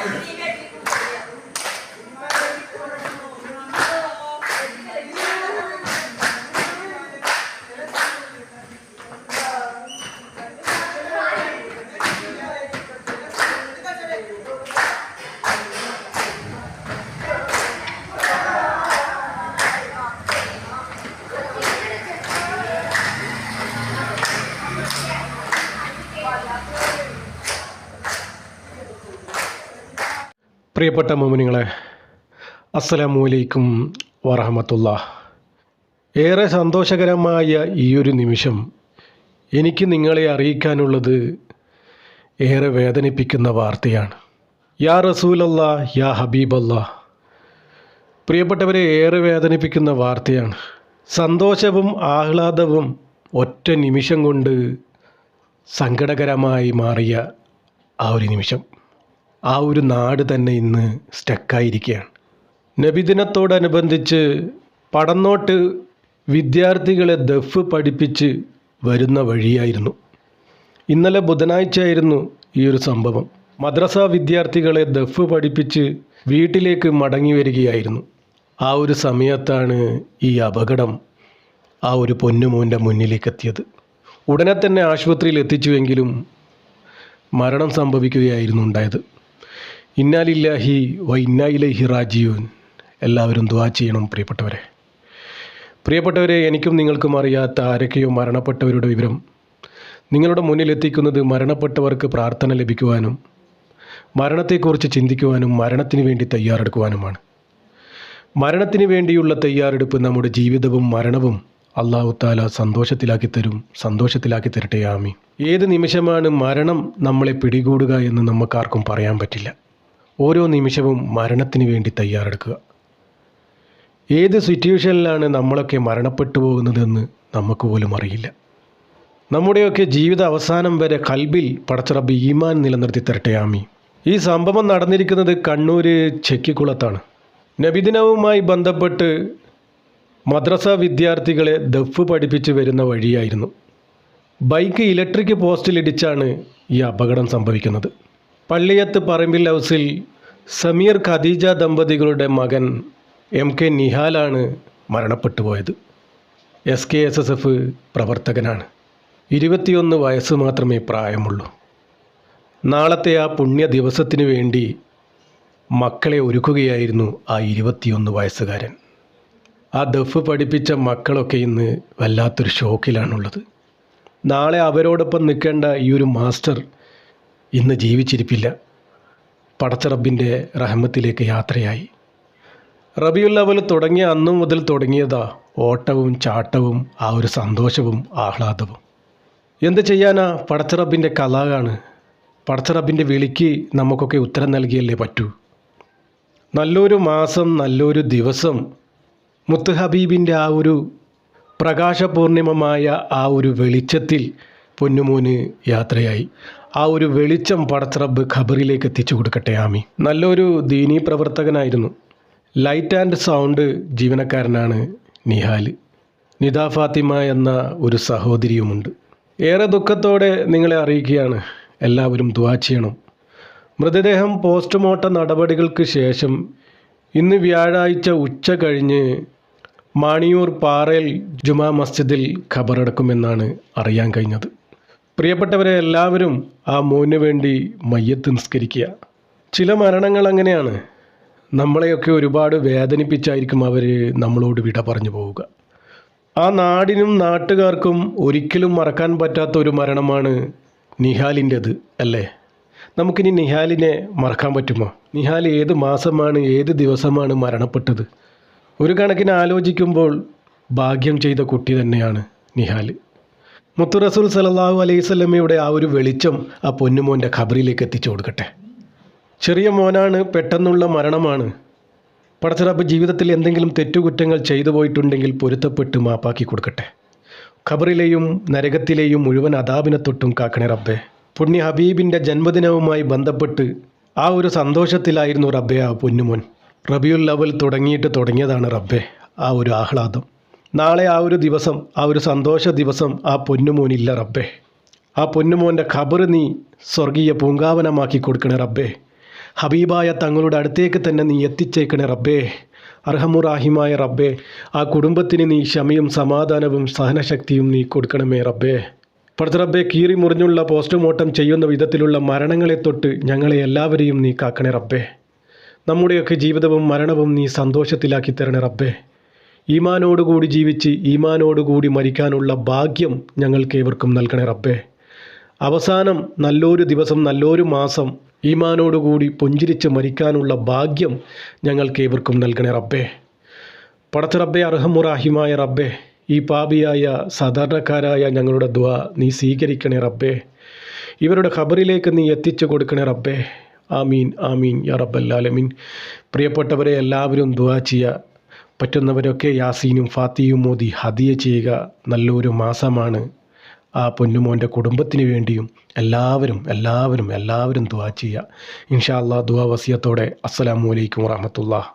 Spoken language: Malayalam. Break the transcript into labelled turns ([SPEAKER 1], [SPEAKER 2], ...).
[SPEAKER 1] Yeah. പ്രിയപ്പെട്ട മോമിനിങ്ങളെ അസ്സലാമു അലൈക്കും വറഹമത്തുള്ള. ഏറെ സന്തോഷകരമായ ഈ ഒരു നിമിഷം എനിക്ക് നിങ്ങളെ അറിയിക്കാനുള്ളത് ഏറെ വേദനിപ്പിക്കുന്ന വാർത്തയാണ്. യാ റസൂലല്ല യാ ഹബീബല്ല. പ്രിയപ്പെട്ടവരെ ഏറെ വേദനിപ്പിക്കുന്ന വാർത്തയാണ്. സന്തോഷവും ആഹ്ലാദവും ഒറ്റ നിമിഷം കൊണ്ട് സങ്കടകരമായി മാറിയ ആ ഒരു നിമിഷം. ആ ഒരു നാട് തന്നെ ഇന്ന് സ്റ്റക്കായിരിക്കുകയാണ്. നബിദിനത്തോടനുബന്ധിച്ച് പടന്നോട്ട് വിദ്യാർത്ഥികളെ ദഫ് പഠിപ്പിച്ച് വരുന്ന വഴിയായിരുന്നു. ഇന്നലെ ബുധനാഴ്ച ആയിരുന്നു ഈ ഒരു സംഭവം. മദ്രസ വിദ്യാർത്ഥികളെ ദഫ് പഠിപ്പിച്ച് വീട്ടിലേക്ക് മടങ്ങി വരികയായിരുന്നു. ആ ഒരു സമയത്താണ് ഈ അപകടം ആ ഒരു പൊന്നുമോന്റെ മുന്നിലേക്ക് എത്തിയത് ഉടനെ തന്നെ ആശുപത്രിയിൽ എത്തിച്ചുവെങ്കിലും മരണം സംഭവിക്കുകയായിരുന്നു ഉണ്ടായത്. ഇന്നാലില്ലാഹി വ ഇന്നായിലഹി റാജീവൻ എല്ലാവരും ദുവാ ചെയ്യണം പ്രിയപ്പെട്ടവരെ. പ്രിയപ്പെട്ടവരെ എനിക്കും നിങ്ങൾക്കും അറിയാത്ത ആരൊക്കെയോ മരണപ്പെട്ടവരുടെ വിവരം. നിങ്ങളുടെ മുന്നിലെത്തിക്കുന്നത് മരണപ്പെട്ടവർക്ക് പ്രാർത്ഥന ലഭിക്കുവാനും മരണത്തെക്കുറിച്ച് ചിന്തിക്കുവാനും മരണത്തിന് വേണ്ടി തയ്യാറെടുക്കുവാനുമാണ്. മരണത്തിന് വേണ്ടിയുള്ള തയ്യാറെടുപ്പ് നമ്മുടെ ജീവിതവും മരണവും അള്ളാഹു താല സന്തോഷത്തിലാക്കി തരും സന്തോഷത്തിലാക്കി തരട്ടെ ആമി ഏത് നിമിഷമാണ് മരണം നമ്മളെ പിടികൂടുക എന്ന് നമുക്കാർക്കും പറയാൻ പറ്റില്ല. ഓരോ നിമിഷവും മരണത്തിന് വേണ്ടി തയ്യാറെടുക്കുക. ഏത് സിറ്റുവേഷനിലാണ് നമ്മളൊക്കെ മരണപ്പെട്ടു പോകുന്നതെന്ന് നമുക്ക് പോലും അറിയില്ല. നമ്മുടെയൊക്കെ ജീവിത അവസാനം വരെ കൽബിൽ പടച്ചറബ് ഈമാൻ നിലനിർത്തി തരട്ടെ ആമി ഈ സംഭവം നടന്നിരിക്കുന്നത് കണ്ണൂർ ചെക്കിക്കുളത്താണ്. നബിദിനവുമായി ബന്ധപ്പെട്ട് മദ്രസ വിദ്യാർത്ഥികളെ ദഫ് പഠിപ്പിച്ച് വരുന്ന വഴിയായിരുന്നു. ബൈക്ക് ഇലക്ട്രിക് പോസ്റ്റിലിടിച്ചാണ് ഈ അപകടം സംഭവിക്കുന്നത്. പള്ളിയത്ത് പറമ്പിൽ ഹൗസിൽ സമീർ ഖദീജ ദമ്പതികളുടെ മകൻ എം കെ നിഹാലാണ് മരണപ്പെട്ടു പോയത്. S K S S F പ്രവർത്തകനാണ്. ഇരുപത്തിയൊന്ന് വയസ്സ് മാത്രമേ പ്രായമുള്ളൂ. നാളത്തെ ആ പുണ്യ ദിവസത്തിനു വേണ്ടി മക്കളെ ഒരുക്കുകയായിരുന്നു ആ ഇരുപത്തിയൊന്ന് വയസ്സുകാരൻ. ആ ദഫ് പഠിപ്പിച്ച മക്കളൊക്കെ ഇന്ന് വല്ലാത്തൊരു ഷോക്കിലാണുള്ളത്. നാളെ അവരോടൊപ്പം നിൽക്കേണ്ട ഈ ഒരു മാസ്റ്റർ ഇന്ന് ജീവിച്ചിരിപ്പില്ല. പടച്ചറബിന്റെ റഹ്മത്തിലേക്ക് യാത്രയായി. റബിയുൽ അവൽ തുടങ്ങിയ അന്നു മുതൽ തുടങ്ങിയതാ ഓട്ടവും ചാട്ടവും ആ ഒരു സന്തോഷവും ആഹ്ലാദവും. എന്ത് ചെയ്യാനാ പടച്ചറബിന്റെ കലാകാണ്? പടച്ചറബിന്റെ വിളിക്ക് നമുക്കൊക്കെ ഉത്തരം നൽകിയല്ലേ പറ്റൂ? നല്ലൊരു മാസം നല്ലൊരു ദിവസം മുത്ത് ഹബീബിന്റെ ആ ഒരു പ്രകാശപൂർണിമമായ ആ ഒരു വെളിച്ചത്തിൽ പൊന്നുമോന് യാത്രയായി. ആ ഒരു വെളിച്ചം പടത്തറബ് ഖബറിലേക്ക് എത്തിച്ചു കൊടുക്കട്ടെ ആമി നല്ലൊരു ദീനീ പ്രവർത്തകനായിരുന്നു. ലൈറ്റ് ആൻഡ് സൗണ്ട് ജീവനക്കാരനാണ് നിഹാൽ. നിദാ ഫാത്തിമ എന്ന ഒരു സഹോദരിയുമുണ്ട്. ഏറെ ദുഃഖത്തോടെ നിങ്ങളെ അറിയിക്കുകയാണ്. എല്ലാവരും ദുവാ ചെയ്യണം. മൃതദേഹം പോസ്റ്റ്മോർട്ടം നടപടികൾക്ക് ശേഷം ഇന്ന് വ്യാഴാഴ്ച ഉച്ച കഴിഞ്ഞ് മാണിയൂർ പാറയിൽ ജുമാ മസ്ജിദിൽ ഖബറടക്കുമെന്നാണ് അറിയാൻ കഴിഞ്ഞത്. പ്രിയപ്പെട്ടവരെ എല്ലാവരും ആ മോന് വേണ്ടി മയ്യത്ത് നിസ്കരിക്കുക. ചില മരണങ്ങൾ അങ്ങനെയാണ്. നമ്മളെയൊക്കെ ഒരുപാട് വേദനിപ്പിച്ചായിരിക്കും അവർ നമ്മളോട് വിട പറഞ്ഞു പോവുക. ആ നാടിനും നാട്ടുകാർക്കും ഒരിക്കലും മറക്കാൻ പറ്റാത്ത ഒരു മരണമാണ് നിഹാലിന്റെത് അല്ലേ? നമുക്കിനി നിഹാലിനെ മറക്കാൻ പറ്റുമോ? നിഹാൽ ഏത് മാസമാണ് ഏത് ദിവസമാണ് മരണപ്പെട്ടത്? ഒരു കണക്കിന് ആലോചിക്കുമ്പോൾ ഭാഗ്യം ചെയ്ത കുട്ടി തന്നെയാണ് നിഹാൽ. മുത്തു റസൂൽ സലല്ലാഹു അലൈഹി സ്വലമയുടെ ആ ഒരു വെളിച്ചം ആ പൊന്നുമോന്റെ ഖബറിലേക്ക് എത്തിച്ചു കൊടുക്കട്ടെ. ചെറിയ മോനാണ് പെട്ടെന്നുള്ള മരണമാണ്. പടച്ചറബ് ജീവിതത്തിൽ എന്തെങ്കിലും തെറ്റുകുറ്റങ്ങൾ ചെയ്തു പോയിട്ടുണ്ടെങ്കിൽ പൊരുത്തപ്പെട്ട് മാപ്പാക്കി കൊടുക്കട്ടെ. ഖബറിലെയും നരകത്തിലെയും മുഴുവൻ അതാപിനെ തൊട്ടും കാക്കണേ റബ്ബെ. പുണ്യ ഹബീബിന്റെ ജന്മദിനവുമായി ബന്ധപ്പെട്ട് ആ ഒരു സന്തോഷത്തിലായിരുന്നു റബ്ബെ ആ പൊന്നുമോൻ. റബിയുൽ ലവൽ തുടങ്ങിയിട്ട് തുടങ്ങിയതാണ് റബ്ബെ ആ ഒരു ആഹ്ലാദം. നാളെ ആ ഒരു ദിവസം ആ ഒരു സന്തോഷ ദിവസം ആ പൊന്നുമോനില്ല റബ്ബേ. ആ പൊന്നുമോന്റെ ഖബർ നീ സ്വർഗീയ പൂങ്കാവനമാക്കി കൊടുക്കണേ റബ്ബേ. ഹബീബായ തങ്ങളുടെ അടുത്തേക്ക് തന്നെ നീ എത്തിച്ചേക്കണേ റബ്ബേ. അർഹമുറാഹിമായ റബ്ബേ ആ കുടുംബത്തിന് നീ ക്ഷമയും സമാധാനവും സഹനശക്തിയും നീ കൊടുക്കണമേ റബ്ബേ. പടുത്തറബ്ബെ കീറി മുറിഞ്ഞുള്ള പോസ്റ്റ്മോർട്ടം ചെയ്യുന്ന വിധത്തിലുള്ള മരണങ്ങളെ തൊട്ട് ഞങ്ങളെ എല്ലാവരെയും നീ കാക്കണേ റബ്ബേ. നമ്മുടെയൊക്കെ ജീവിതവും മരണവും നീ സന്തോഷത്തിലാക്കി തരണേ റബ്ബേ. ഈമാനോടുകൂടി ജീവിച്ച് ഈമാനോടുകൂടി മരിക്കാനുള്ള ഭാഗ്യം ഞങ്ങൾക്ക് ഏവർക്കും നൽകണേ റബ്ബേ. അവസാനം നല്ലൊരു ദിവസം നല്ലൊരു മാസം ഈമാനോടുകൂടി പുഞ്ചിരിച്ച് മരിക്കാനുള്ള ഭാഗ്യം ഞങ്ങൾക്ക് ഏവർക്കും നൽകണേ റബ്ബേ. പടത്ത് റബ്ബെ അർഹമുറാഹിമായ റബ്ബേ ഈ പാപിയായ സാധാരണക്കാരായ ഞങ്ങളുടെ ദ്വാ നീ സ്വീകരിക്കണേ റബ്ബേ. ഇവരുടെ ഖബറിലേക്ക് നീ എത്തിച്ചു കൊടുക്കണേ റബ്ബേ. ആമീൻ ആമീൻ യാ റബ്ബല്ലാലമീൻ പ്രിയപ്പെട്ടവരെ എല്ലാവരും ദ്വാ ചെയ്യുക. പറ്റുന്നവരൊക്കെ യാസീനും ഫാത്തിയും മോദി ഹദിയ ചെയ്യുക നല്ലൊരു മാസമാണ്. ആ പൊന്നുമോന്റെ കുടുംബത്തിന് വേണ്ടിയും എല്ലാവരും എല്ലാവരും എല്ലാവരും ദുവാ ചെയ്യുക. ഇൻഷാ ദുവാ വസിയത്തോടെ. അസ്സലാമു അലൈക്കും വറഹമത്തുള്ള